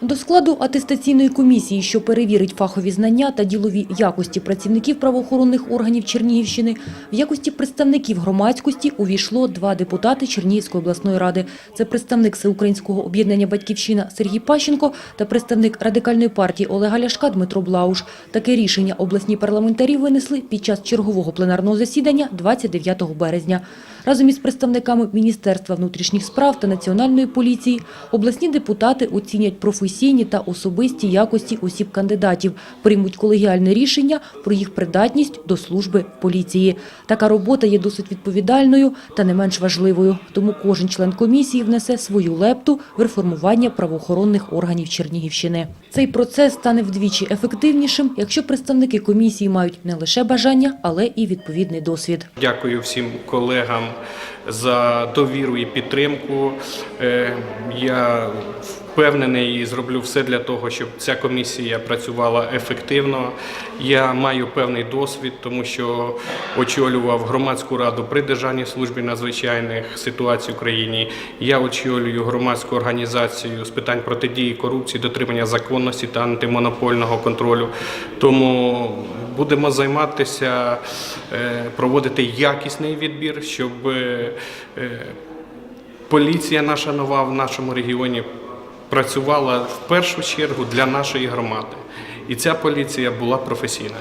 До складу атестаційної комісії, що перевірить фахові знання та ділові якості працівників правоохоронних органів Чернігівщини, в якості представників громадськості увійшло два депутати Чернігівської обласної ради. Це представник Всеукраїнського об'єднання «Батьківщина» Сергій Пащенко та представник радикальної партії Олега Ляшка Дмитро Блауш. Таке рішення обласні парламентарі винесли під час чергового пленарного засідання 29 березня. Разом із представниками Міністерства внутрішніх справ та Національної поліції обласні депутати оцінять професійні та особисті якості осіб-кандидатів, приймуть колегіальне рішення про їх придатність до служби в поліції. Така робота є досить відповідальною та не менш важливою, тому кожен член комісії внесе свою лепту в реформування правоохоронних органів Чернігівщини. Цей процес стане вдвічі ефективнішим, якщо представники комісії мають не лише бажання, але і відповідний досвід. Дякую всім колегам за довіру і підтримку. Е, Я впевнений і зроблю все для того, щоб ця комісія працювала ефективно. Я маю певний досвід, тому що очолював громадську раду при Державній службі надзвичайних ситуацій в Україні. Я очолюю громадську організацію з питань протидії корупції, дотримання законності та антимонопольного контролю. Тому будемо займатися, е, проводити якісний відбір, щоб е, поліція наша нова в нашому регіоні працювала в першу чергу для нашої громади. І ця поліція була професійна.